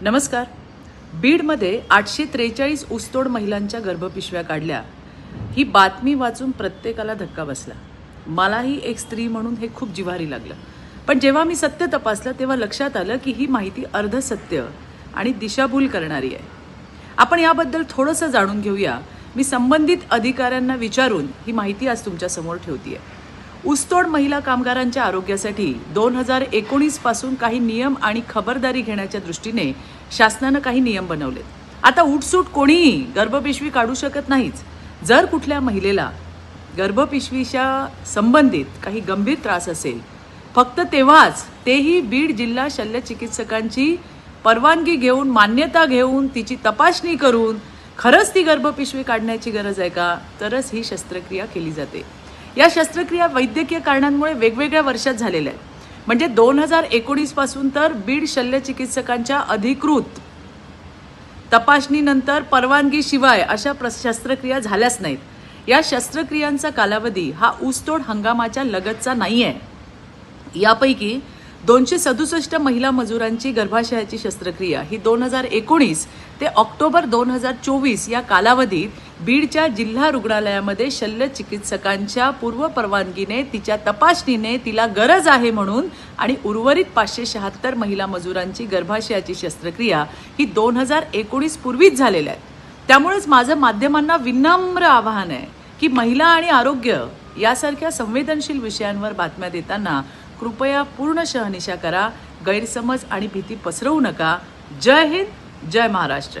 नमस्कार. बीडमध्ये आठशे त्रेचाळीस ऊसतोड महिलांच्या गर्भपिशव्या काढल्या. ही बातमी वाचून प्रत्येकाला धक्का बसला. मलाही एक स्त्री म्हणून हे खूप जिव्हारी लागलं. पण जेव्हा मी सत्य तपासलं तेव्हा लक्षात आलं की ही माहिती अर्धसत्य आणि दिशाभूल करणारी आहे. आपण याबद्दल थोडंसं जाणून घेऊया. मी संबंधित अधिकाऱ्यांना विचारून ही माहिती आज तुमच्यासमोर ठेवतीये. ऊसतोड महिला कामगारांच्या आरोग्यासाठी दोन हजार एकोणीसपासून काही नियम आणि खबरदारी घेण्याच्या दृष्टीने शासनानं काही नियम बनवलेत. आता उठसूट कोणीही गर्भपिशवी काढू शकत नाहीच. जर कुठल्या महिलेला गर्भपिशवीच्या संबंधित काही गंभीर त्रास असेल फक्त तेव्हाच तेही बीड जिल्हा शल्य चिकित्सकांची परवानगी घेऊन मान्यता घेऊन तिची तपासणी करून खरंच ती गर्भपिशवी काढण्याची गरज आहे का? तरच ही शस्त्रक्रिया केली जाते. या शस्त्रक्रिया वैद्यकीय कारणांमुळे वेगवेगळ्या वर्षात झालेल्या आहेत. म्हणजे दोन हजार एकोणीसपासून तर बीड शल्य चिकित्सकांच्या अधिकृत तपासणीनंतर परवानगीशिवाय अशा प्र शस्त्रक्रिया झाल्याच नाहीत. या शस्त्रक्रियांचा कालावधी हा ऊसतोड हंगामाच्या लगतचा नाही आहे यापैकी दोनशे सदुसष्ट महिला मजुरांची गर्भाशयाची शस्त्रक्रिया ही दोन हजार एकोणीस ते ऑक्टोबर दोन हजार चोवीस या कालावधीत बीडच्या जिल्हा रुग्णालयामध्ये शल्य चिकित्सकांच्या पूर्व परवानगीने तिच्या तपासणीने तिला गरज आहे म्हणून आणि उर्वरित पाचशे शहात्तर महिला मजुरांची गर्भाशयाची शस्त्रक्रिया ही दोन हजार एकोणीस पूर्वीच झालेल्या आहेत. त्यामुळेच माझं माध्यमांना विनम्र आवाहन आहे की महिला आणि आरोग्य यासारख्या संवेदनशील विषयांवर बातम्या देताना कृपया पूर्ण शहनिशा करा गैरसमज आणि भीती पसरवू नका. जय हिंद जय महाराष्ट्र.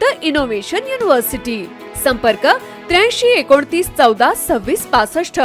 the innovation university. संपर्क त्र्याऐंशी एकोणतीस चौदा सव्वीस पासष्ट.